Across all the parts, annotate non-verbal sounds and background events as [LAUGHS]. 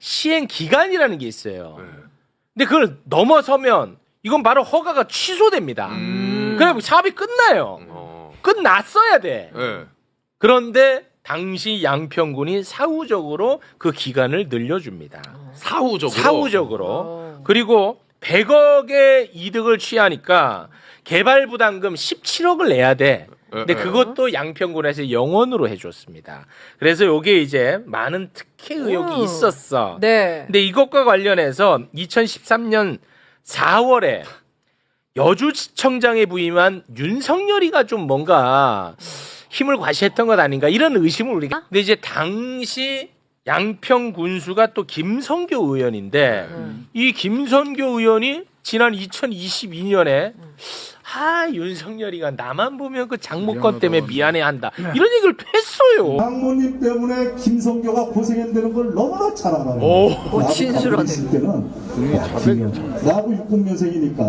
시행 기간이라는 게 있어요. 네. 근데 그걸 넘어서면 이건 바로 허가가 취소됩니다. 음. 그래 사업이 끝나요. 어. 끝났어야 돼. 네. 그런데 당시 양평군이 사후적으로 그 기간을 늘려줍니다. 사후적으로. 사후적으로. 어. 그리고 100억의 이득을 취하니까 개발 부담금 17억을 내야 돼. 근데 예, 예. 그것도 양평군에서 영원으로 해줬습니다. 그래서 요게 이제 많은 특혜 의혹이 음. 있었어. 네. 근데 이것과 관련해서 2013년 4월에 여주지청장에 부임한 윤석열이가 좀 뭔가 힘을 과시했던 것 아닌가 이런 의심을 우리가. 근데 이제 당시 양평 군수가 또 김성교 의원인데 음. 이 김선교 의원이 지난 2022년에 아 윤석열이가 나만 보면 그 장모권 때문에 미안해한다 이런 얘기를 했어요. 장모님 때문에 김성교가 고생한다는 걸 너무나 잘 알아요. 오. 오, 진술하네. 있을 때는 자백을 나하고 60년생이니까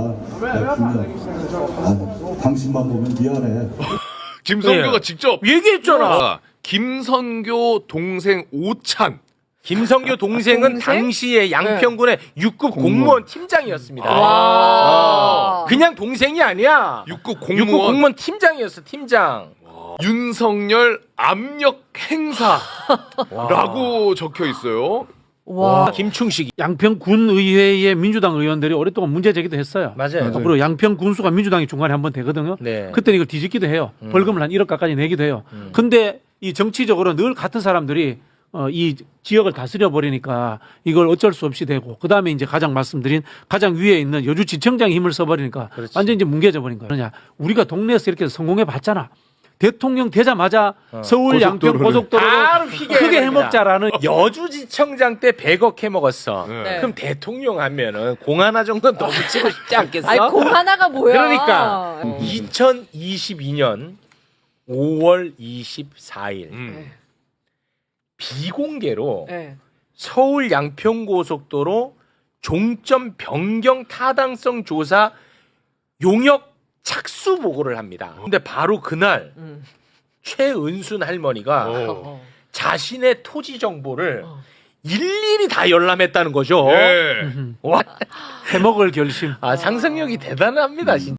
아, 당신만 보면 미안해. [LAUGHS] 김성교가 네. 직접 얘기했잖아. 아, 김선교 동생 오찬. 김성교 동생은 동생? 당시에 양평군의 6급 공무원 팀장이었습니다. 와. 어, 그냥 동생이 아니야. 6급 6급 공무원 공무원 팀장이었어, 팀장. 윤석열 압력 행사라고 적혀 있어요. 와. 김충식. 양평군 의회의 민주당 의원들이 오랫동안 문제 제기도 했어요. 맞아요. 그리고 양평 군수가 민주당이 중간에 한 번 되거든요. 네. 그때는 이걸 뒤집기도 해요. 벌금을 한 1억 가까이 내기도 해요. 근데 이 정치적으로 늘 같은 사람들이 어, 이 지역을 다스려 버리니까 이걸 어쩔 수 없이 되고 그 다음에 이제 가장 말씀드린 가장 위에 있는 여주 지청장이 힘을 써버리니까 그렇지. 완전 이제 뭉개져 버린 거예요. 그냥 우리가 동네에서 이렇게 성공해 봤잖아. 대통령 되자마자 서울 양평 고속도로를 크게. 해먹자라는 여주지청장 때 100억 해먹었어. 네. 그럼 대통령 하면은 공 하나 정도는 더 붙이고 싶지 않겠어? 아니 공 하나가 뭐야? 그러니까 2022년 5월 24일 음. 비공개로 네. 서울 양평고속도로 종점 변경 타당성 조사 용역 착수 보고를 합니다. 근데 바로 그날 음. 최은순 할머니가 어. 어. 자신의 토지 정보를 어. 일일이 다 열람했다는 거죠. 예. 와, [LAUGHS] 해먹을 결심. 아, 상상력이 대단합니다, 진짜.